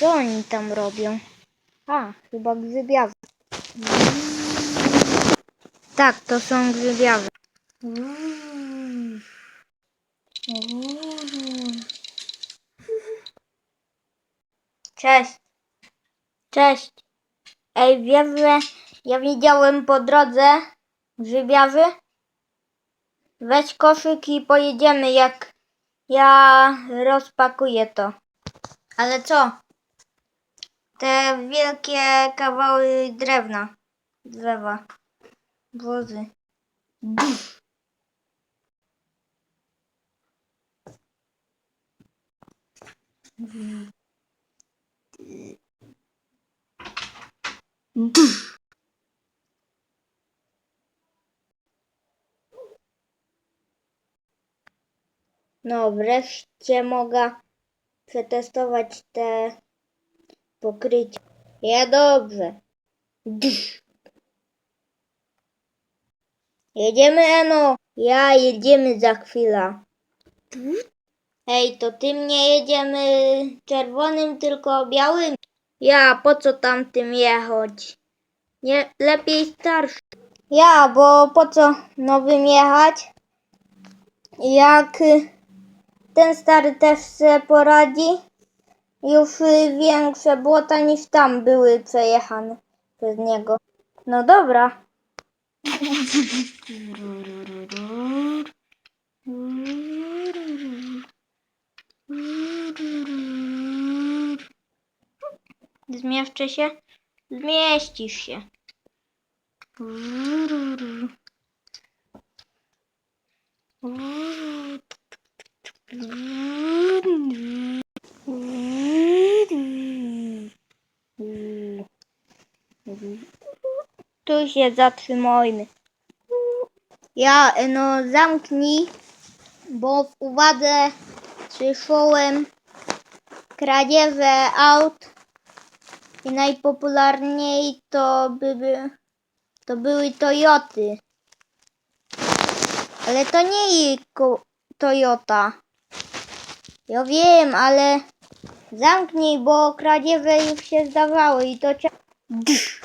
Co oni tam robią? A, chyba grzybiawy. Tak, to są grzybiawy. Cześć. Cześć. Ej, wiesz, że ja widziałem po drodze grzybiawy? Weź koszyk i pojedziemy, jak ja rozpakuję to. Ale co? Te wielkie kawały drewna. Drzewa. Wozy. No, wreszcie mogę przetestować te pokrycie. Ja dobrze. Jedziemy, Eno. Ja jedziemy za chwilę. Ej, to tym nie jedziemy czerwonym, tylko białym. Ja, po co tamtym jechać? Nie, lepiej starszy. Ja, bo po co nowym jechać? Jak ten stary też se poradzi, już y, większe błota niż tam były przejechane przez niego. No dobra. Zmieszczę się? Zmieścisz się. Tu się zatrzymajmy. Ja, no zamknij, bo w uwadze przyszłołem kradzieże aut i najpopularniej to by, by to były Toyoty. Ale to nie Toyota. Ja wiem, ale zamknij, bo kradzieże już się zdawały i to Düş.